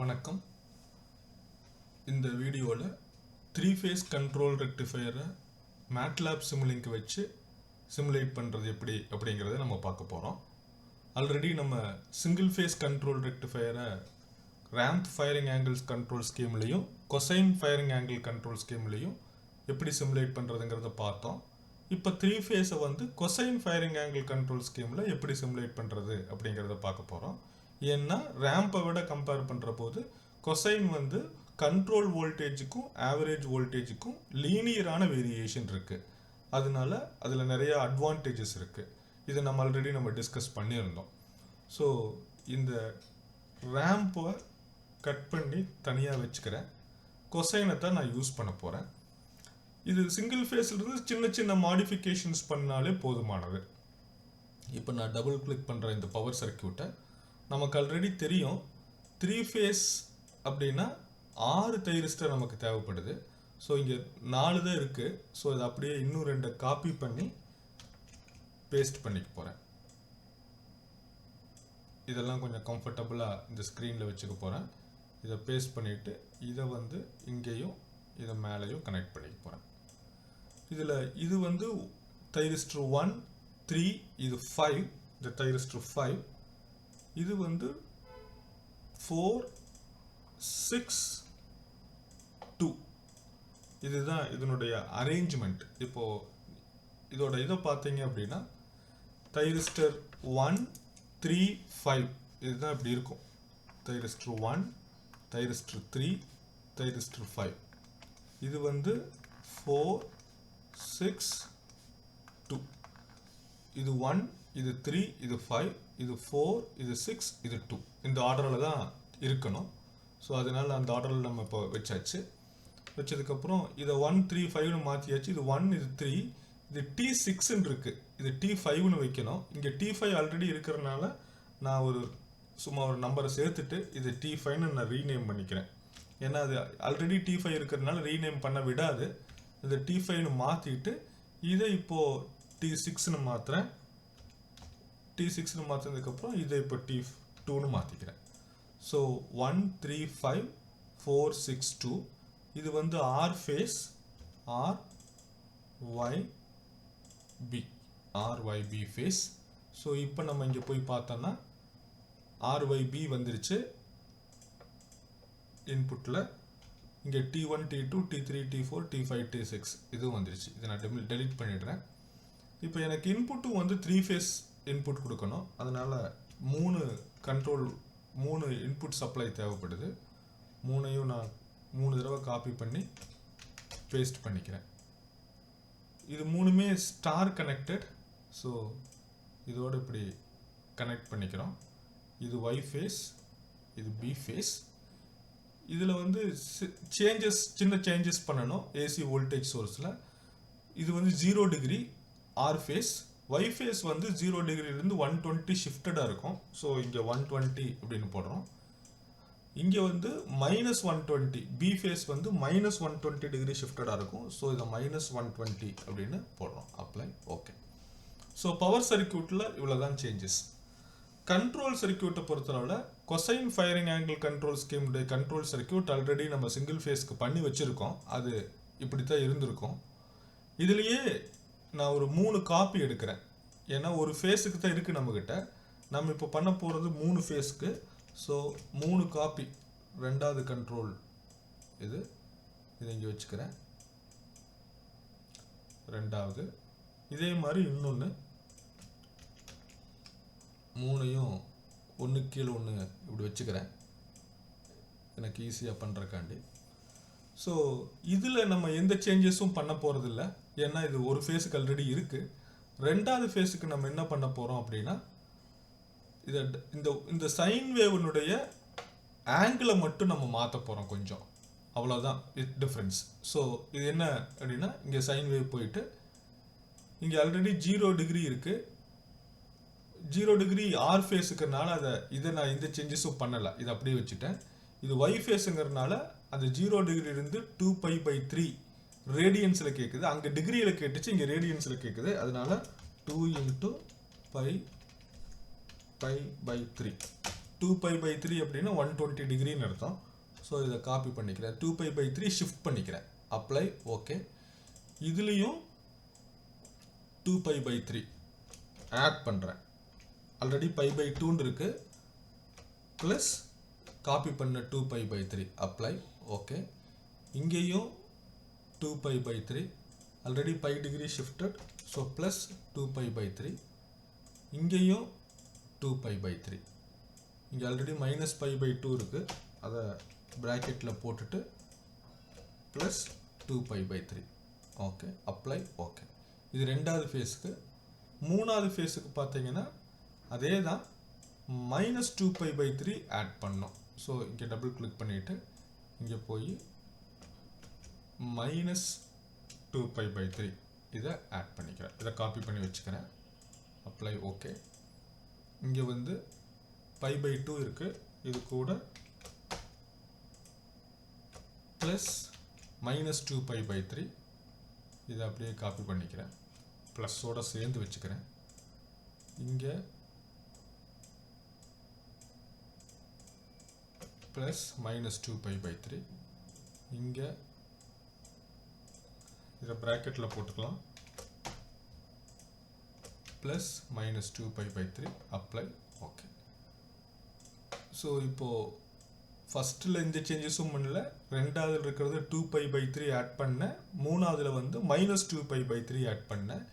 வணக்கம். இந்த வீடியோவில் த்ரீ ஃபேஸ் கண்ட்ரோல் ரெக்டிஃபையரை மேட்லாப் சிமுலிங்க் வச்சு சிமுலேட் பண்ணுறது எப்படி அப்படிங்கிறத நம்ம பார்க்க போகிறோம் ஆல்ரெடி நம்ம சிங்கிள் ஃபேஸ் கண்ட்ரோல் ரெக்டிஃபையரை ரேம்ப் ஃபயரிங் ஆங்கிள்ஸ் கண்ட்ரோல் ஸ்கீம்லேயும் கொசைன் ஃபயரிங் ஆங்கிள் கண்ட்ரோல் ஸ்கீம்லேயும் எப்படி சிமுலேட் பண்ணுறதுங்கிறத பார்த்தோம். இப்போ த்ரீ ஃபேஸை வந்து கொசைன் ஃபயரிங் ஆங்கிள் கண்ட்ரோல் ஸ்கீமில் எப்படி சிமுலேட் பண்ணுறது அப்படிங்கிறத பார்க்க போகிறோம் ஏன்னா ரேம்பை விட கம்பேர் பண்ணுற போது கொசைன் வந்து கண்ட்ரோல் வோல்டேஜுக்கும் ஆவரேஜ் வோல்டேஜுக்கும் லீனியரான வேரியேஷன் இருக்குது அதனால அதில் நிறைய அட்வான்டேஜஸ் இருக்குது இதை நம்ம ஆல்ரெடி நம்ம டிஸ்கஸ் பண்ணியிருந்தோம். ஸோ இந்த ரேம்பை கட் பண்ணி தனியாக வச்சுக்கிறேன். கொசைனை தான் நான் யூஸ் பண்ண போகிறேன் இது சிங்கிள் ஃபேஸ்லேருந்து சின்ன சின்ன மாடிஃபிகேஷன்ஸ் பண்ணாலே போதுமானது. இப்போ நான் டபுள் கிளிக் பண்ணுற இந்த பவர் சர்க்கியூட்டை நமக்கு ஆல்ரெடி தெரியும். த்ரீ ஃபேஸ் அப்படின்னா ஆறு தைரிஸ்டர் நமக்கு தேவைப்படுது. ஸோ இங்கே நாலு தான் இருக்குது ஸோ இதை அப்படியே இன்னும் ரெண்டை காப்பி பண்ணி பேஸ்ட் பண்ணிக்க போகிறேன் இதெல்லாம் கொஞ்சம் கம்ஃபர்டபுளாக இந்த ஸ்க்ரீனில் வச்சுக்க போகிறேன் இதை பேஸ்ட் பண்ணிவிட்டு இதை வந்து இங்கேயும் இதை மேலேயும் கனெக்ட் பண்ணிக்க போகிறேன் இதில் இது வந்து தைரிஸ்டர் ஒன் த்ரீ இது ஃபைவ் இந்த தைரிஸ்டர் ஃபைவ் இது வந்து ஃபோர் சிக்ஸ் டூ இதுதான் இதனுடைய அரேஞ்ச்மெண்ட் இப்போ இதோட இதை பார்த்தீங்க அப்படின்னா தைரிஸ்டர் ஒன் த்ரீ ஃபைவ் இதுதான் இப்படி இருக்கும். Thyristor one thyristor three thyristor five இது வந்து ஃபோர் சிக்ஸ் டூ இது ஒன் இது த்ரீ இது ஃபைவ் இது ஃபோர் இது சிக்ஸ் இது டூ இந்த ஆர்டரில் தான் இருக்கணும். ஸோ அதனால் அந்த ஆர்டரில் நம்ம இப்போ வச்சாச்சு. வச்சதுக்கப்புறம் இதை ஒன் த்ரீ ஃபைவ்னு மாற்றியாச்சு இது ஒன் இது த்ரீ இது டி சிக்ஸ்ன்னு இருக்குது இது டி ஃபைவ்னு வைக்கணும். இங்கே டி ஃபைவ் ஆல்ரெடி இருக்கிறனால நான் ஒரு சும்மா ஒரு நம்பரை சேர்த்துட்டு இது டி ஃபைவ்னு நான் ரீநேம் பண்ணிக்கிறேன். ஏன்னா அது ஆல்ரெடி டி ஃபைவ் இருக்கிறதுனால ரீநேம் பண்ண விடாது. இது டி ஃபைவ்னு மாற்றிட்டு இதை இப்போது டி சிக்ஸ்னு மாற்றுறேன் டி சிக்ஸ்னு மாற்றினதுக்கப்புறம் இதை இப்போ டி டூன்னு மாற்றிக்கிறேன் so one three five four six two இது வந்து R phase R Y B R Y B phase so இப்போ நம்ம இங்கே போய் பார்த்தோன்னா ஆர் ஒய் பி வந்துருச்சு. இன்புட்டில் இங்கே T one T two T three T four T five T six இதுவும் வந்துருச்சு. இதை நான் டெலிட் பண்ணிடுறேன். இப்போ எனக்கு இன்புட்டும் வந்து த்ரீ ஃபேஸ் இன்புட் கொடுக்கணும். அதனால் மூணு கண்ட்ரோல் மூணு இன்புட் சப்ளை தேவைப்படுது. மூணையும் நான் மூணு தடவை காப்பி பண்ணி பேஸ்ட் பண்ணிக்கிறேன். இது மூணுமே ஸ்டார் கனெக்டட் ஸோ இதோடு இப்படி கனெக்ட் பண்ணிக்கிறோம். இது ஒய் ஃபேஸ் இது பி ஃபேஸ் இதில் வந்து சேஞ்சஸ் சின்ன சேஞ்சஸ் பண்ணணும். ஏசி வோல்டேஜ் சோர்ஸில் இது வந்து zero degree R phase Y phase வந்து ஜீரோ டிகிரிலேருந்து ஒன் டுவெண்ட்டி ஷிஃப்டடாக இருக்கும். ஸோ இங்கே ஒன் டுவெண்ட்டி அப்படின்னு போடுறோம். இங்கே வந்து minus one twenty B phase வந்து மைனஸ் ஒன் டுவெண்ட்டி டிகிரி ஷிஃப்டடாக இருக்கும். ஸோ இதை மைனஸ் ஒன் டுவெண்ட்டி அப்படின்னு போடுறோம். அப்ளை ஓகே ஸோ பவர் சர்க்கியூட்டில் இவ்வளோ தான் சேஞ்சஸ் கண்ட்ரோல் சர்க்கியூட்டை பொறுத்தளவில் கொசைன் ஃபயரிங் ஆங்கிள் கண்ட்ரோல் ஸ்கீமுடைய கண்ட்ரோல் சர்க்கியூட் ஆல்ரெடி நம்ம சிங்கிள் ஃபேஸ்க்கு பண்ணி வச்சுருக்கோம். அது இப்படி தான் இருந்திருக்கும். இதுலேயே நான் ஒரு மூணு காப்பி எடுக்கிறேன். ஏன்னா ஒரு ஃபேஸுக்கு தான் இருக்குது நம்மக்கிட்ட நம்ம இப்போ பண்ண போகிறது மூணு ஃபேஸ்க்கு ஸோ மூணு காப்பி ரெண்டாவது கண்ட்ரோல் இது. இதை இங்கே வச்சுக்கிறேன். ரெண்டாவது. இதே மாதிரி இன்னொன்று மூணையும் ஒன்று கீழே ஒன்று இப்படி வச்சுக்கிறேன். எனக்கு ஈஸியாக பண்ணுறக்காண்டி ஸோ இதில் நம்ம எந்த சேஞ்சஸும் பண்ண போகிறதில்ல ஏன்னா இது ஒரு ஃபேஸுக்கு ஆல்ரெடி இருக்குது ரெண்டாவது ஃபேஸுக்கு நம்ம என்ன பண்ண போகிறோம் அப்படின்னா இதை இந்த இந்த சைன் வேவனுடைய ஆங்கிளை மட்டும் நம்ம மாற்ற போகிறோம் கொஞ்சம். அவ்வளோதான் இட் டிஃப்ரென்ஸ் ஸோ இது என்ன அப்படின்னா இங்கே சைன் வேவ் போயிட்டு இங்கே ஆல்ரெடி ஜீரோ டிகிரி இருக்குது ஜீரோ டிகிரி ஆர் ஃபேஸுக்குனால அதை இதை நான் எந்த சேஞ்சஸும் பண்ணலை. இதை அப்படியே வச்சுட்டேன். இது ஒய் ஃபேஸுங்கிறதுனால அந்த ஜீரோ டிகிரிலேருந்து டூ பை பை த்ரீ ரேடியன்ஸில் கேட்குது அங்கே டிகிரியில் கேட்டுச்சு இங்கே ரேடியன்ஸில் கேட்குது அதனால two into pi pi by three two pi by three அப்படின்னா ஒன் டுவெண்ட்டி டிகிரின்னு அர்த்தம். ஸோ இதை காப்பி பண்ணிக்கிறேன். Two pi by three shift பண்ணிக்கிறேன். அப்ளை ஓகே இதுலேயும் two pi by three add பண்ணுறேன் ஆல்ரெடி பை பை டூன்னு இருக்குது ப்ளஸ் காப்பி பண்ண two pi by three apply okay இங்கேயும் two pi by three already pi degree shifted so plus two pi by three இங்கேயும் two pi by three இங்கே already minus pi by two இருக்குது அதை ப்ராக்கெட்டில் போட்டுட்டு plus two pi by three okay apply okay இது ரெண்டாவது ஃபேஸுக்கு மூணாவது ஃபேஸுக்கு பார்த்தீங்கன்னா அதே தான் minus two pi by three add பண்ணோம். ஸோ இங்கே டபுள் கிளிக் பண்ணிவிட்டு இங்கே போய் minus two pi by three இதை ஆட் பண்ணிக்கிறேன். இதை காப்பி பண்ணி வச்சுக்கிறேன். அப்ளை ஓகே இங்கே வந்து பை பை டூ இருக்குது இது கூட plus minus two pi by three இதை அப்படியே காப்பி பண்ணிக்கிறேன். ப்ளஸ்ஸோடு சேர்ந்து வச்சுக்கிறேன். இங்கே plus minus two pi by three இங்கே இதை ப்ராக்கெட்டில் போட்டுக்கலாம். Plus minus two pi by three apply okay so இப்போது ஃபஸ்ட்டில் எந்த சேஞ்சஸும் பண்ணல ரெண்டாவதில் இருக்கிறது two pi by three add பண்ணேன் மூணாவதில் வந்து minus two pi by three add பண்ணேன்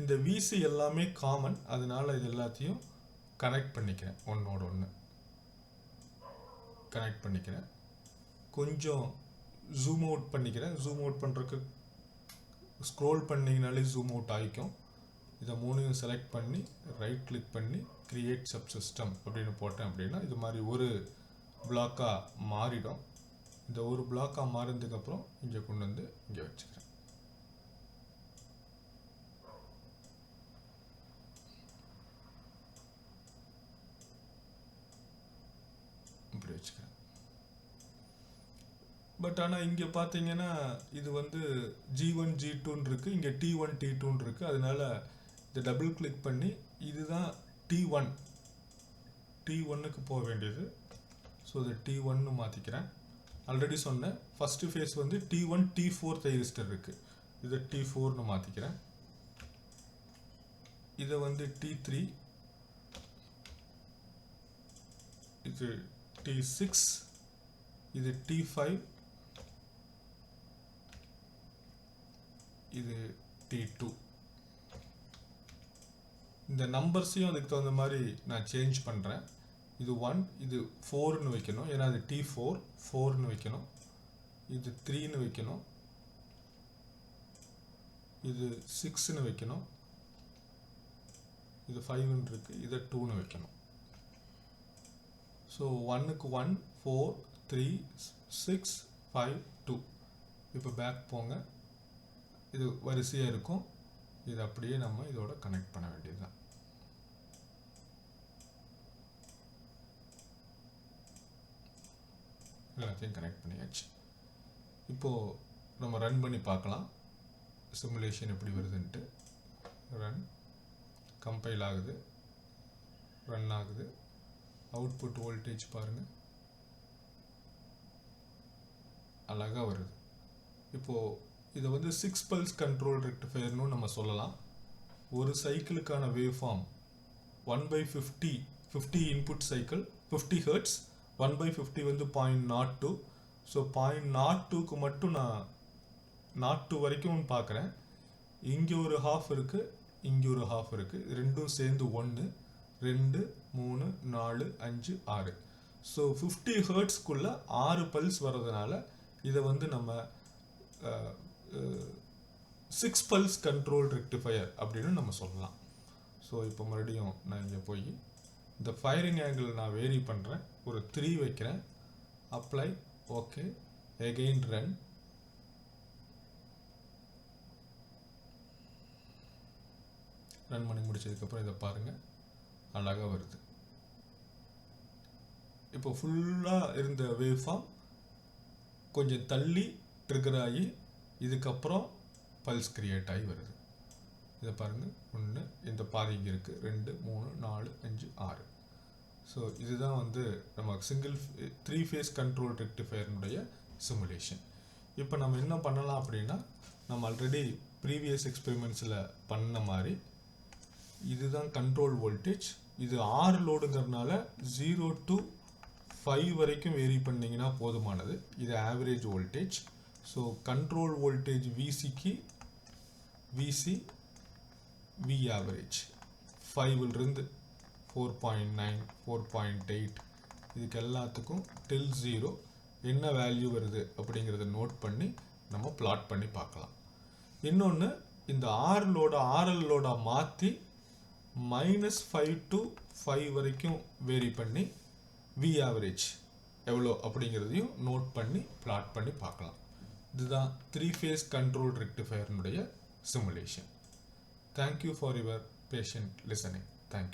இந்த விசி எல்லாமே காமன் அதனால் இது எல்லாத்தையும் கனெக்ட் பண்ணிக்கிறேன் ஒன்றோட ஒன்று கனெக்ட் பண்ணிக்கிறேன். கொஞ்சம் ஜூம் அவுட் பண்ணிக்கிறேன். ஜூம் அவுட் பண்ணுறதுக்கு ஸ்க்ரோல் பண்ணிங்கனாலே ஜூம் அவுட் ஆகிக்கும். இதை மூணையும் செலக்ட் பண்ணி ரைட் கிளிக் பண்ணி க்ரியேட் சப் சிஸ்டம் அப்படின்னு போட்டேன் அப்படின்னா இது மாதிரி ஒரு பிளாக்காக மாறிடும். இந்த ஒரு பிளாக்காக மாறினதுக்கப்புறம் இங்கே கொண்டு வந்து இங்கே வச்சுக்கிறேன் இப்படி வச்சுக்கிறேன் பட் ஆனால் இங்கே பார்த்தீங்கன்னா இது வந்து ஜி ஒன் ஜி டூன்னு இருக்குது இங்கே டி ஒன் டி டூன்னு இருக்குது அதனால் இதை டபுள் கிளிக் பண்ணி இதுதான் டி ஒன் டி ஒன்னுக்கு போக வேண்டியது. ஸோ இதை டி ஒன்னு மாற்றிக்கிறேன் ஆல்ரெடி சொன்னேன். ஃபஸ்ட்டு ஃபேஸ் வந்து T one T four thyristor இருக்குது இதை டி ஃபோர்னு மாற்றிக்கிறேன் இதை வந்து டி த்ரீ இது டி சிக்ஸ் இது டி ஃபைவ் இது டி டூ இந்த நம்பர்ஸையும் அதுக்கு தகுந்த மாதிரி நான் சேஞ்ச் பண்ணுறேன் இது ஒன் இது ஃபோர்னு வைக்கணும். ஏன்னா அது டி ஃபோர் ஃபோர்னு வைக்கணும். இது த்ரீன்னு வைக்கணும். இது சிக்ஸ்னு வைக்கணும். இது ஃபைவ்னு இருக்குது இதை டூன்னு வைக்கணும். ஸோ ஒன்னுக்கு one four three six five two இப்போ பேக் போங்க. இது வரிசையாக இருக்கும். இது அப்படியே நம்ம இதோட கனெக்ட் பண்ண வேண்டியதுதான். எல்லாத்தையும் கனெக்ட் பண்ணியாச்சு. இப்போது நம்ம ரன் பண்ணி பார்க்கலாம். சிமுலேஷன் எப்படி வருதுன்ட்டு. ரன் கம்பைல் ஆகுது. ரன் ஆகுது. அவுட்புட் வோல்டேஜ் பாருங்கள் அழகாக வருது. இப்போது இதை வந்து சிக்ஸ் பல்ஸ் கண்ட்ரோல் ரெக்டிஃபயர்னு நம்ம சொல்லலாம். ஒரு சைக்கிளுக்கான waveform one by fifty fifty input cycle fifty hertz one by fifty வந்து point nought two so point nought டூக்கு மட்டும் நான் நாட் டூ வரைக்கும் பார்க்குறேன். இங்கே ஒரு ஹாஃப் இருக்குது இங்கே ஒரு ஹாஃப் இருக்குது ரெண்டும் சேர்ந்து ஒன்று ரெண்டு மூணு நாலு அஞ்சு ஆறு. ஸோ ஃபிஃப்டி ஹர்ட்ஸ்க்குள்ளே ஆறு பல்ஸ் வர்றதுனால இதை வந்து நம்ம சிக்ஸ் பல்ஸ் கண்ட்ரோல் ரெக்டிஃபையர் அப்படின்னு நம்ம சொல்லலாம். ஸோ இப்போ மறுபடியும் நான் இங்கே போய் இந்த ஃபயரிங் ஆங்கிள் நான் வேரி பண்ணுறேன் ஒரு த்ரீ வைக்கிறேன். Apply okay again run run பண்ணி முடிச்சதுக்கப்புறம் இதை பாருங்கள் அழகாக வருது. இப்போ ஃபுல்லாக இருந்த வேவ் ஃபார்ம் கொஞ்சம் தள்ளி ட்ரிகர் ஆகி இதுக்கப்புறம் பல்ஸ் கிரியேட் ஆகி வருது. இதை பாருங்கள் ஒன்று இந்த பாதி இங்கே இருக்குது ரெண்டு மூணு நாலு அஞ்சு ஆறு. ஸோ இதுதான் வந்து நம்ம சிங்கிள் த்ரீ ஃபேஸ் கண்ட்ரோல் ரெக்டிஃபயர்னுடைய சிமுலேஷன் இப்போ நம்ம என்ன பண்ணலாம் அப்படின்னா நம்ம ஆல்ரெடி ப்ரீவியஸ் எக்ஸ்பெரிமெண்ட்ஸில் பண்ண மாதிரி இதுதான் கண்ட்ரோல் வோல்டேஜ் இது ஆறு லோடுங்கிறதுனால ஜீரோ டு ஃபைவ் வரைக்கும் வேரி பண்ணிங்கன்னா போதுமானது. இது average voltage so control voltage விசிக்கு VC V average ஃபைவ்லேருந்து four point nine four point eight இதுக்கு எல்லாத்துக்கும் டில் ஜீரோ என்ன வேல்யூ வருது அப்படிங்கிறத நோட் பண்ணி நம்ம பிளாட் பண்ணி பார்க்கலாம். இன்னொன்று இந்த ஆர்லோட ஆர்எல்லோட மாற்றி மைனஸ் ஃபைவ் டு ஃபைவ் வரைக்கும் வேரி பண்ணி வி ஆவரேஜ் எவ்வளோ அப்படிங்கிறதையும் நோட் பண்ணி பிளாட் பண்ணி பார்க்கலாம். இதுதான் three phase control ரெக்டிஃபயர்னுடைய simulation thank you for your patient listening thank you